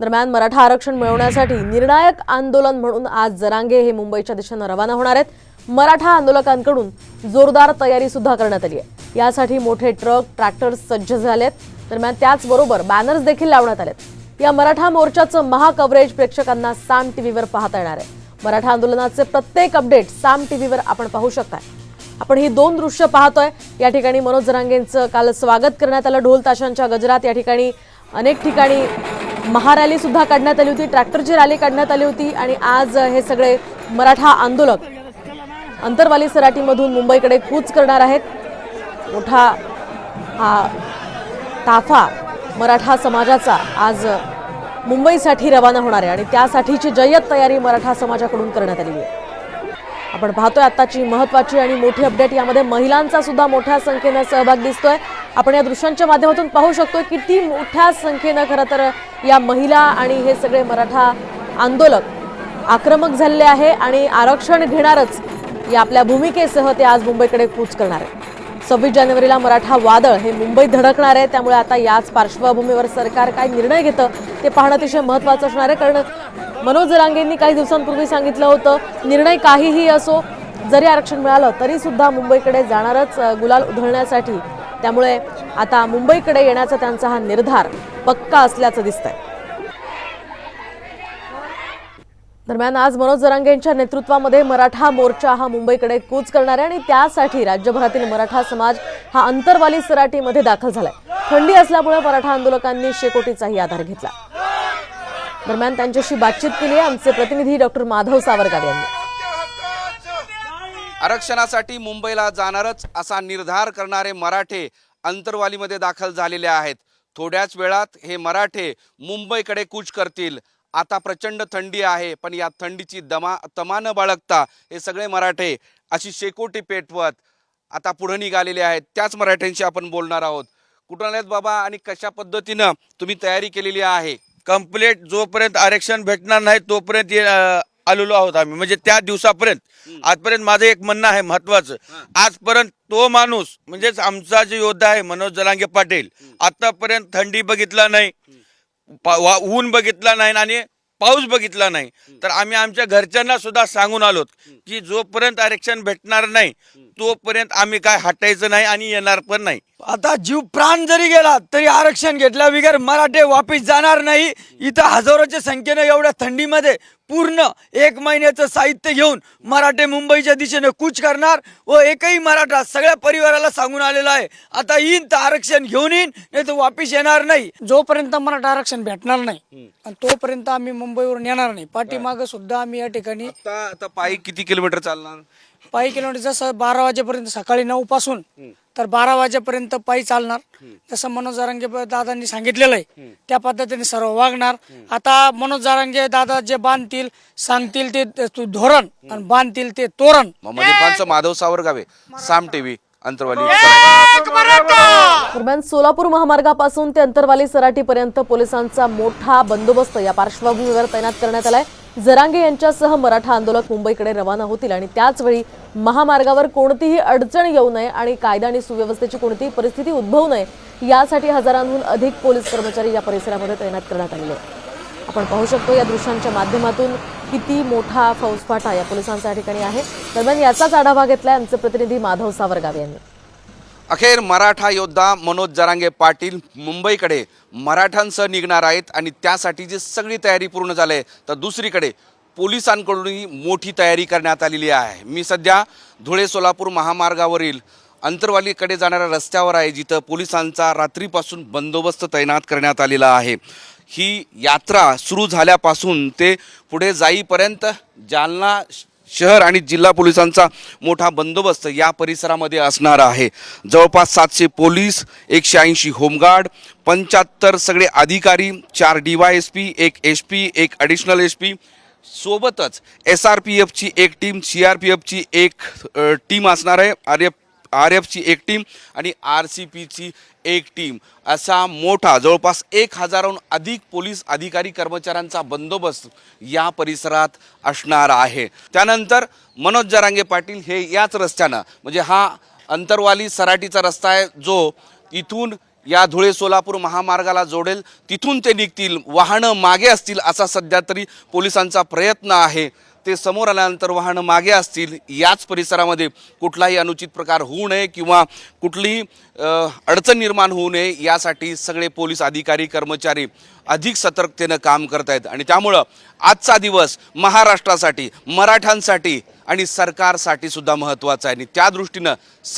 दरम्यान मराठा आरक्षण मिळवण्यासाठी निर्णायक आंदोलन म्हणून आज जरांगे हे मुंबईच्या दिशेनं रवाना होणार आहेत. मराठा आंदोलकांकडून जोरदार तयारी सुद्धा करण्यात आली आहे. यासाठी मोठे ट्रक ट्रॅक्टर सज्ज झालेत दरम्यान त्याचबरोबर बॅनर्स देखील लावण्यात आलेत. या मराठा मोर्चाचं महाकव्हरेज प्रेक्षकांना साम टीव्हीवर पाहता येणार आहे. मराठा आंदोलनाचे प्रत्येक अपडेट साम टीव्हीवर आपण पाहू शकताय. आपण ही दोन दृश्य पाहतोय. या ठिकाणी मनोज जरांगेंचं काल स्वागत करण्यात आलं. ढोल ताशांच्या गजरात या ठिकाणी अनेक ठिकाणी महारॅली सुद्धा काढण्यात आली होती ट्रॅक्टरची रॅली काढण्यात आली होती आणि आज हे सगळे मराठा आंदोलक अंतरवाली सराटीमधून मुंबईकडे कूच करणार आहेत. मोठा हा ताफा मराठा समाजाचा आज मुंबईसाठी रवाना होणार आहे आणि त्यासाठीची जय्यत तयारी मराठा समाजाकडून करण्यात आलेली आहे. आपण पाहतोय आताची महत्वाची आणि मोठी अपडेट. यामध्ये महिलांचा सुद्धा मोठ्या संख्येनं सहभाग दिसतोय. आपण या दृश्यांच्या माध्यमातून पाहू शकतो किती मोठ्या संख्येनं खरं तर या महिला आणि हे सगळे मराठा आंदोलक आक्रमक झालेले आहे आणि आरक्षण घेणारच या आपल्या भूमिकेसह ते आज मुंबईकडे कूच करणार आहे सव्वीस जानेवारीला मराठा वादळ हे मुंबईत धडकणार आहे. त्यामुळे आता याच पार्श्वभूमीवर सरकार काय निर्णय घेतं ते पाहणं अतिशय महत्त्वाचं असणार आहे. कारण मनोज जरांगेंनी काही दिवसांपूर्वी सांगितलं होतं निर्णय काहीही असो जरी आरक्षण मिळालं तरीसुद्धा मुंबईकडे जाणारच गुलाल उधळण्यासाठी. त्यामुळे आता मुंबईकडे येण्याचा त्यांचा हा निर्धार. पक्का असल्याचं दिसतंय. दरम्यान आज मनोज जरांगेंच्या नेतृत्वामध्ये मराठा मोर्चा हा मुंबईकडे कूच करणार आहे आणि त्यासाठी राज्यभरातील मराठा समाज हा अंतरवाली सराटीमध्ये दाखल झालाय. थंडी असल्यामुळे मराठा आंदोलकांनी शेकोटीचाही आधार घेतला. दरम्यान त्यांच्याशी बातचीत केली आहे आमचे प्रतिनिधी डॉक्टर माधव सावरकर यांनी. आरक्षणासाठी मुंबईला जाणारच असा निर्धार करणारे मराठे अंतरवालीमध्ये दाखल झालेले आहेत. थोड्याच वेळात हे मराठे मुंबईकडे कूच करतील. आता प्रचंड थंडी आहे पण या थंडीची दमा तमा न बाळगता हे सगळे मराठे अशी शेकोटी पेटवत आता पुढे निघालेले आहेत. त्याच मराठ्यांशी आपण बोलणार आहोत. कुठून आल्यात बाबा आणि कशा पद्धतीनं तुम्ही तयारी केलेली आहे? कंप्लेंट जोपर्यंत आरक्षण भेटणार नाही तोपर्यंत आलेलो आहोत आम्ही. म्हणजे त्या दिवसापर्यंत. आजपर्यंत माझं एक म्हणणं आहे महत्वाचं आजपर्यंत तो माणूस म्हणजेच आमचा जो योद्धा आहे मनोज जलांगे पाटील आतापर्यंत थंडी बघितला नाही ऊन बघितला नाही आणि पाऊस बघितला नाही. तर आम्ही आमच्या घरच्यांना सुद्धा सांगून आलोत की जोपर्यंत आरक्षण भेटणार नाही तोपर्यंत आम्ही काय हटायचं नाही आणि येणार पण नाही. आता जीव प्राण जरी गेला तरी आरक्षण घेतल्या बिगर मराठे वापिस जाणार नाही. इथं हजारोच्या संख्येने एवढ्या थंडीमध्ये पूर्ण एक महिन्याचं साहित्य घेऊन मराठे मुंबईच्या दिशेने कूच करणार व एकही मराठा सगळ्या परिवाराला सांगून आलेला आहे. आता येईन तर आरक्षण घेऊन येईन नाही तर वापिस येणार नाही. जोपर्यंत मराठा आरक्षण भेटणार नाही आणि तोपर्यंत आम्ही मुंबईवरून येणार नाही. पाठीमागं सुद्धा आम्ही या ठिकाणी आता आता पायी किती किलोमीटर चालणार? पायी किलोमीटर जसं बारा वाजेपर्यंत सकाळी नऊ पासून तर बारा वाजेपर्यंत पायी चालणार. जसं मनोज जारांगे दादांनी सांगितलेलं आहे त्या पद्धतीने सर्व वागणार. आता मनोज जारांगे दादा जे बांधतील सांगतील ते ते धोरण आणि बांधतील ते तोरण. मोहम्मद इरफानचं माधव सावरगावे साम टीव्ही अंतरवाली. दरम्यान सोलापूर महामार्गापासून ते अंतरवाली सराटीपर्यंत पोलिसांचा मोठा बंदोबस्त या पार्श्वभूमीवर तैनात करण्यात आलाय. जरांगे यांच्यासह मराठा आंदोलक मुंबईकडे रवाना होतील आणि त्याचवेळी महामार्गावर कोणतीही अडचण येऊ नये आणि कायदा आणि सुव्यवस्थेची कोणतीही परिस्थिती उद्भवू नये यासाठी हजारांहून अधिक पोलीस कर्मचारी या परिसरामध्ये तैनात करण्यात आलेले आपण पाहू शकतो या दृश्यांच्या माध्यमातून किती मोठा फौजफाटा या पोलिसांच्या या ठिकाणी आहे. दरम्यान याचाच आढावा घेतलाय आमचे प्रतिनिधी माधव सावरगाव यांनी. अखेर मराठा योद्धा मनोज जरांगे पाटील मुंबईकडे मराठ्यांसह निघणार आहेत आणि त्यासाठीची सगळी तयारी पूर्ण झाली आहे तर दुसरीकडे पोलिसांकडूनही मोठी तयारी करण्यात आलेली आहे. मी सध्या धुळे सोलापूर महामार्गावरील अंतरवालीकडे जाणाऱ्या रस्त्यावर आहे जिथं पोलिसांचा रात्रीपासून बंदोबस्त तैनात करण्यात आलेला आहे. ही यात्रा सुरू झाल्यापासून ते पुढे जाईपर्यंत जालना शहर आणि जिल्हा पोलिसांचा मोठा बंदोबस्त या परिसरामध्ये असणार आहे. जवळपास सातशे पोलीस एकशे ऐंशी होमगार्ड पंच्याहत्तर सगळे अधिकारी चार डी वाय एस पी एक एस पी एक ॲडिशनल एस पी सोबतच एस आर पी एफची एक टीम सी आर पी एफची एक टीम असणार आहे. आर एफ आर एफची एक टीम आणि आर सी पीची एक टीम. असा मोठा जवळपास एक हजाराहून अधिक पोलीस अधिकारी कर्मचाऱ्यांचा बंदोबस्त या परिसरात असणार आहे. त्यानंतर मनोज जरांगे पाटील हे याच रस्त्यानं म्हणजे हा अंतरवाली सराटीचा रस्ता आहे जो इथून या धुळे सोलापूर महामार्गाला जोडेल. तिथून ते निघतील. वाहनं मागे असतील असा सध्या तरी पोलिसांचा प्रयत्न आहे. ते समोर आल्यानंतर वाहनं मागे असतील. याच परिसरामध्ये कुठलाही अनुचित प्रकार होऊ नये किंवा कुठलीही अडचण निर्माण होऊ नये यासाठी सगळे पोलीस अधिकारी कर्मचारी अधिक सतर्कतेनं काम करत आहेत आणि त्यामुळं आजचा दिवस महाराष्ट्रासाठी मराठ्यांसाठी आणि सरकारसाठी सुद्धा महत्त्वाचा आहे. आणि त्या दृष्टीनं